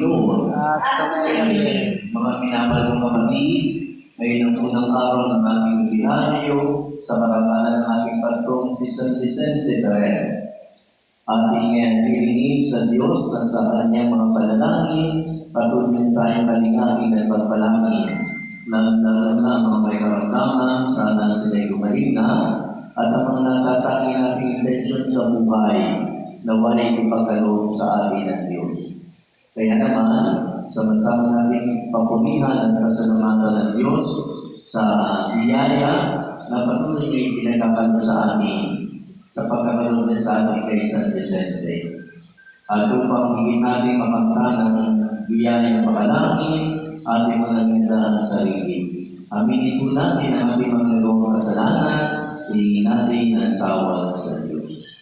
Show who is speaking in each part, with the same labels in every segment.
Speaker 1: Panginoon.
Speaker 2: At sumayin
Speaker 1: Mga minamahal kong kapatid, ngayon ang unang araw ng aming binaryo sa marangalan ng ating patrong si San Vicente Ferrer. Ating hilingin sa Diyos na sa kanyang mga panalangin, patuloy tayong kalingangin at pagpalangin ng lalo na mga may karamdaman, sana sila'y gumaling na, at ang mga natatangi nating intensyon sa buhay, nawalay ipagkaloob sa atin ng Diyos. Kaya naman, sama-sama natin papumihan at pasalamatan ng Diyos sa biyaya na patuloy niya pinagkakalo sa amin sa pagkakaroon niya sa atin kay San Vicente. At upang higit natin mapagtanang ng biyaya ng makalangin, ating mga nagandaan sa sarili. Aminin po natin ang ating mga kasalanan, hingin natin ang tawad sa Diyos.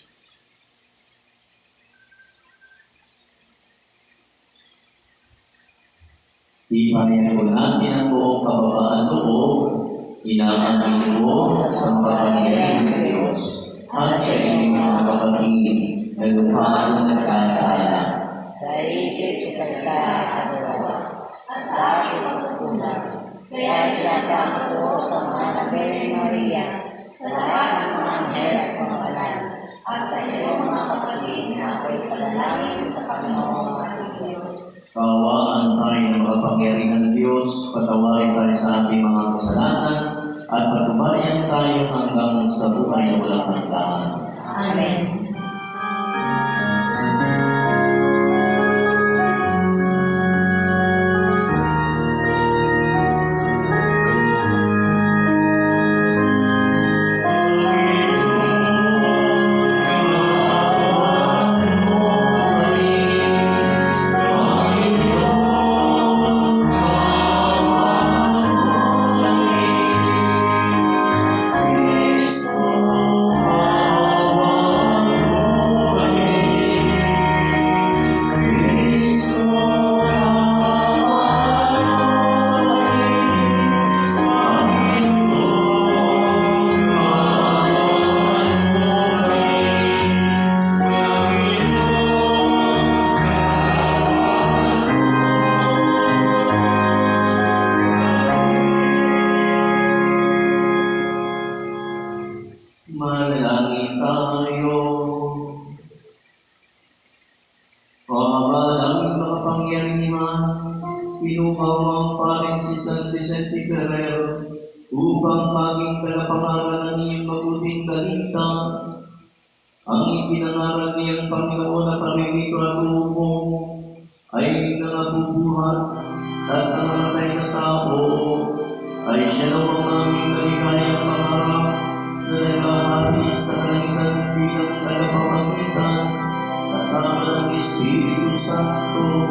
Speaker 1: Ipayan ko natin ang buong kababaan loob, inaamin ko sa makapangyarihan ng Diyos at sa inyong mga kapatid na lupaan ng nagkasala.
Speaker 3: sa isip, sa salita at sa gawa, at sa aking pagkukulang. Kaya sinasama ko sa mga Nabere Maria, sa lahat ng mga
Speaker 1: pinupawang pa rin si San Vicente Guerrero upang maging kalapangalan ng iyong mabuting balita. Ang ipinangaral niyang Panginoon na paririto at umong ay nangabubuhat at nangamatay na tao ay siya naman ang aming kaligayang pangarap na naghahati sa kalangitan bilang tagapamagitan kasama ng Espiritu Santo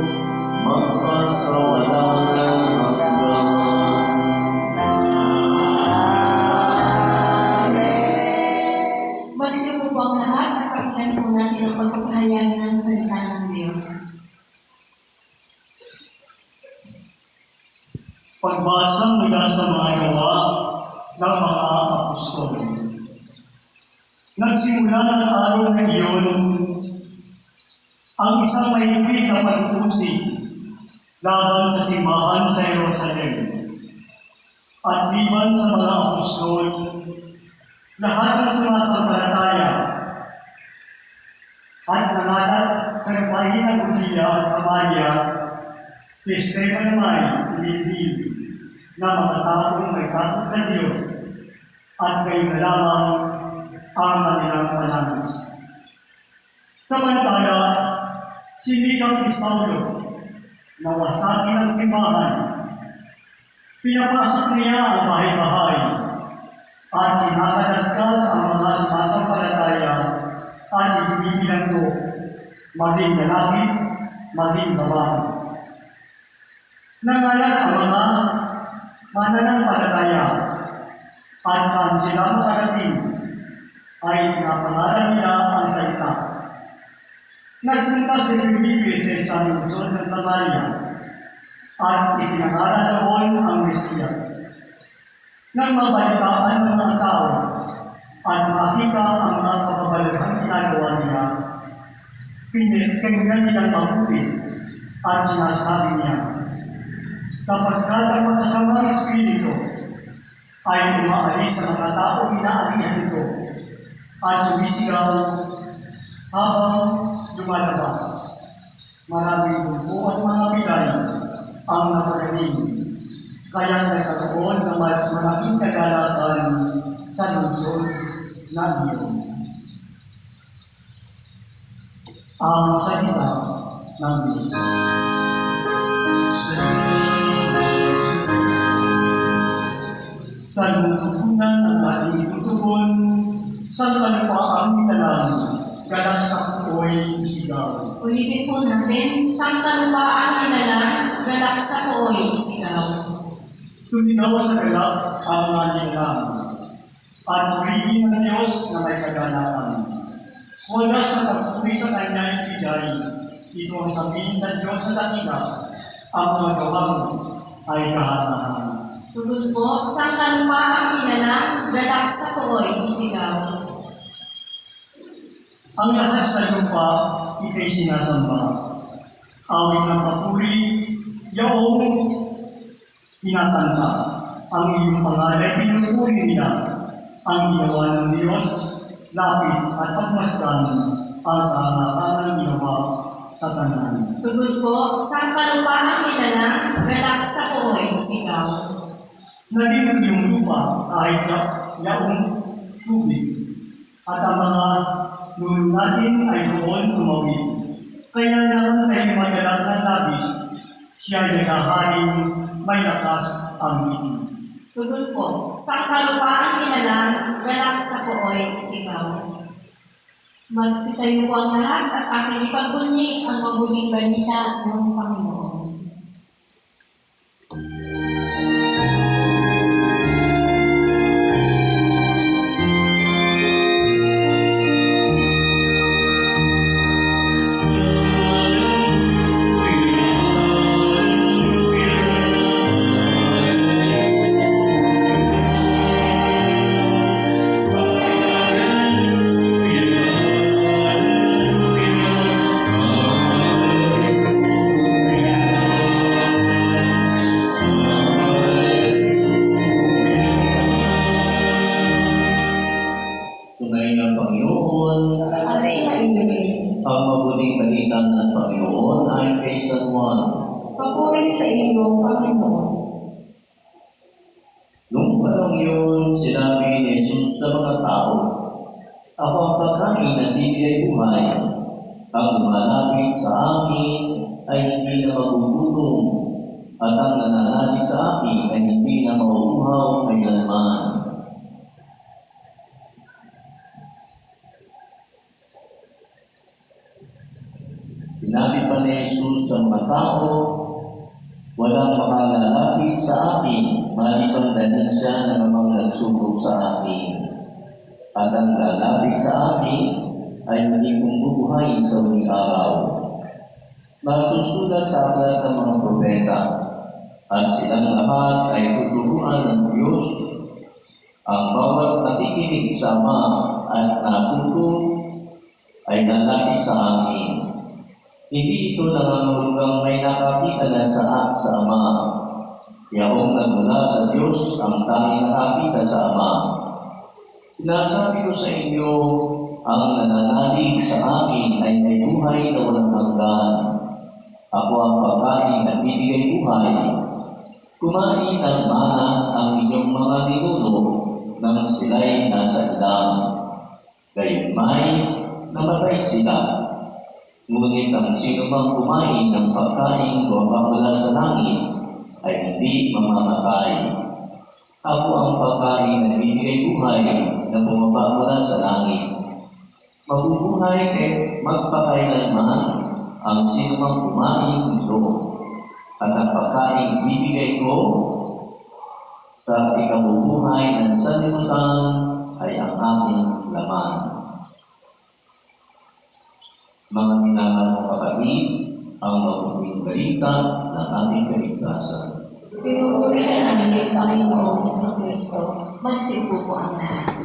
Speaker 4: mahigpit na pagpusig laban sa simbahan sa Jerusalem. At liban sa mga apostol, lahat ng sumasampalataya at nangalat sa lupain ng Udiya at Samaria si Esteban May Lilil na mga taong may takot sa Diyos at kayo na lamang ang kanilang panamis. Samantala, sinikap ni Saulo na wasakin ang simbahan. Pinapasok niya ang bahay-bahay at kinakalagkat ang mga sumasampalataya at ibinibilang ko maging lalaki, maging babae. Nangalat ang mga mananampalataya at saan sila makarating ay pinapangalan nila ang salita. Nagpunta si Felipe sa isang lungsod ng Samaria at ipinangalan noon ang Mesiyas. Nang mabalitaan ng mga tao at makita ang mga kababalaghan ginagawa nila, Pinagkainan nilang mabuti at sinasabi niya, sapagkat ang masasamang espiritu ay umaalis sa mga tao inaalihan ito at sumisigaw habang lumalabas. Maraming bumbu at mga pilay ang napagaling, kaya nagkaroon ng ma- malaking kagalakan sa lungsod na iyon. Ang salita ng Diyos. Talutunan ng ating tutugon sa kalupaang nilalang galang sa kuoy sigaw.
Speaker 5: Ulitin po natin, Santa Lupaan Inalang, galak sa Kooy, Sigaw.
Speaker 4: Tuminaw sa galak ang mga nilalang at purihin ng Diyos na may kagalakan. Wagas na pagpuri sa Kanya ibigay, ito ang sabihin sa Diyos na dakila, ang mga gawang ay kahatahan.
Speaker 5: Tugon po, Santa Lupaan Inalang, galak sa Kooy, Sigaw.
Speaker 4: Ang lahat sa lupa, ikay sinasamba. Awit ng papuri, yaong pinatanta. Ang iyong pangalan, pinupuri nila. Ang ginawa ng Diyos, lapit at pagmasdan ang kahangahangang ginawa sa tanan.
Speaker 5: Tugon po, Santa Lupaan Inalang, galak sa Kooy, Sigaw.
Speaker 4: Naging yung lupa kahit ya, yaong tubig. At ang mga natin ay doon tumawid. Kaya naman ay madalang ng labis, siya ay naghaharing may lakas ang isip.
Speaker 5: Tugon po, Santa Lupaan Inalang, galak sa Kooy, Sigaw. Magsitayo ang lahat at ating ipagbunyi ang mabuting balita ng Panginoon.
Speaker 1: Pagkain na bibigay buhay. Ang lumalapit sa akin ay hindi na magugutom, at ang nananalig sa akin ay hindi na mauuhaw kailanman. Sinabi pa ni Jesus sa mga tao, Walang makalalapit sa akin, maliban dahin siya ng mga nagsubok sa akin. At ang lalapit sa akin ay hindi kong bubuhayin sa huling araw. Masusulat sa aklat ng mga propeta, at silang lahat ay tuturuan ng Diyos. Ang bawat nakikinig sa Ama at natuto ay lalapit sa akin. Hindi ito nangangulugang may nakakita na sa sa Ama. Yaong nagmula sa Diyos ang tanging nakakita sa Ama. Sinasabi ko sa inyo, ang nananalig sa akin ay may buhay na walang hanggan. Ako ang pagkain na bibigay buhay. Kumain ng mana ang inyong mga ninuno nang sila'y nasa ilang. Gayunmay, namatay sila. Ngunit ang sino mang kumain ng pagkain gawa mula sa langit ay hindi mamamatay. Ako ang pagkain na bibigay buhay na bumaba mula sa langit. Mabubuhay kay magpakailanman ang sino mang kumain nito. At ang pagkain bibigay ko sa ikabubuhay ng sanlibutan ay ang aking laman. Mga minamahal kong kapatid, ang mabuting balita ng ating kaligtasan.
Speaker 3: Pinupuri ka namin, Panginoong Yeso Kristo.
Speaker 5: Magsipo po ang lahat.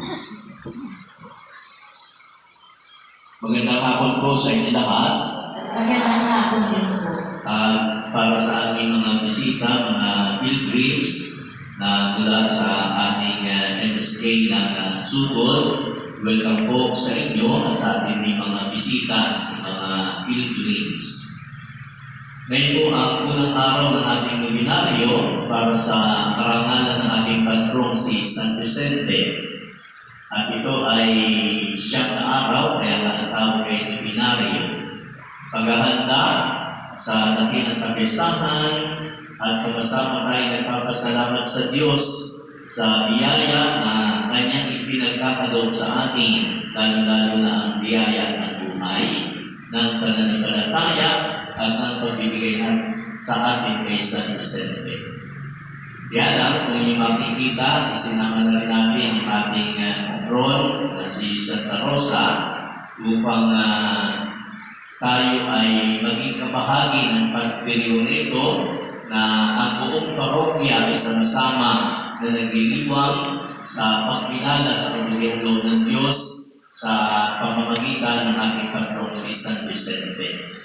Speaker 1: Magandang hapon po sa inyo lahat.
Speaker 3: Magandang hapon din po.
Speaker 1: At para sa aming mga bisita, mga pilgrims na mula sa ating uh, MSK ng uh, Sugod, welcome po sa inyo at sa ating mga bisita, mga pilgrims. Ngayon po ang unang araw ng ating nobinaryo para sa karangalan ng ating patrong si San Vicente. At ito ay siyam na araw, kaya nga ang tawag ay nobinaryo. Paghahanda sa dakilang kapistahan at sama-sama tayo nagpapasalamat sa Diyos sa biyaya na kanyang ipinagkakaloob sa atin, lalo-lalo na ang biyaya ng buhay, ng pananampalataya at ng pagbibigay natin sa atin kay San Vicente. Kaya lang, kung inyong makikita, isinama na rin natin yung ating uh, patron na si Santa Rosa upang ah, tayo ay maging kabahagi ng pagdiriwang ito na ang buong parokya ay sama-sama na nagliliwang sa pagkilala sa kabuliang loob ng Diyos sa pamamagitan ng ating patron si San Vicente.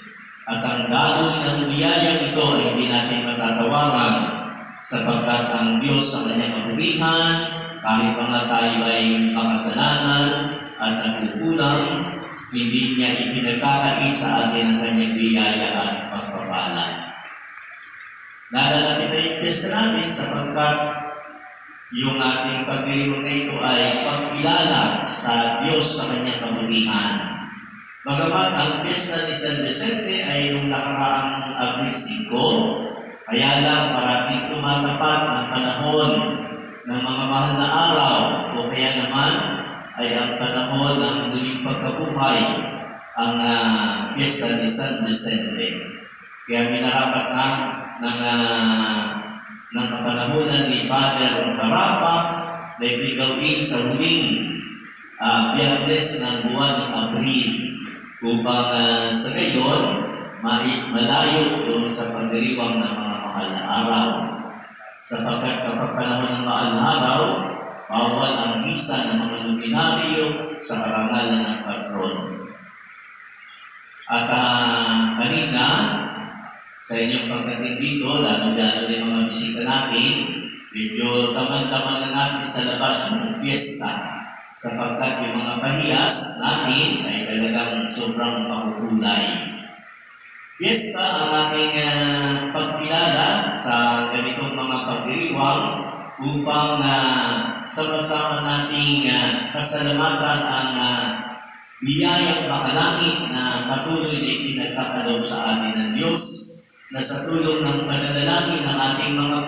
Speaker 1: At ang daloy ng biyayang ito ay hindi natin matatawaran sapagkat ang Diyos sa kanyang kabulihan, kahit pa nga tayo ay makasalanan at nagkukulang, hindi niya ipinagkakait sa atin ang kanyang biyaya at pagpapala. Nalalapit na yung pesta natin sapagkat yung ating pagdiriwang na ito ay pagkilala sa Diyos sa. Bagamat ang pesta ni San Vicente ay nung nakaraang Abril 5, kaya lang parating tumatapat ang panahon ng mga mahal na araw o kaya naman ay ang panahon ng muling pagkabuhay ang uh, piyesta ni San Vicente. Kaya minarapat na ng, uh, ng kapanahonan ni Father Carapa na ipigawin sa huling uh, biyernes ng buwan ng Abril upang uh, sa gayon malayo doon sa pagdiriwang ng mga mahal na araw. Sapagkat kapag panahon ng mahal na araw, bawal ang misa ng mga luminaryo sa karangalan ng patron. At uh, kanina, sa inyong pagdating dito, lalo-lalo na yung mga bisita natin, medyo taman-taman na natin sa labas ng piyesta sapagkat yung mga pahiyas natin ay talagang sobrang makukulay. Piyesta ang ating uh, pagkilala sa ganitong mga pagdiriwang upang uh, sama-sama nating uh, pasalamatan ang uh, biyayang makalangit na patuloy na ipinagkakaloob sa atin ng Diyos na sa tulong ng pananalangin ng ating mga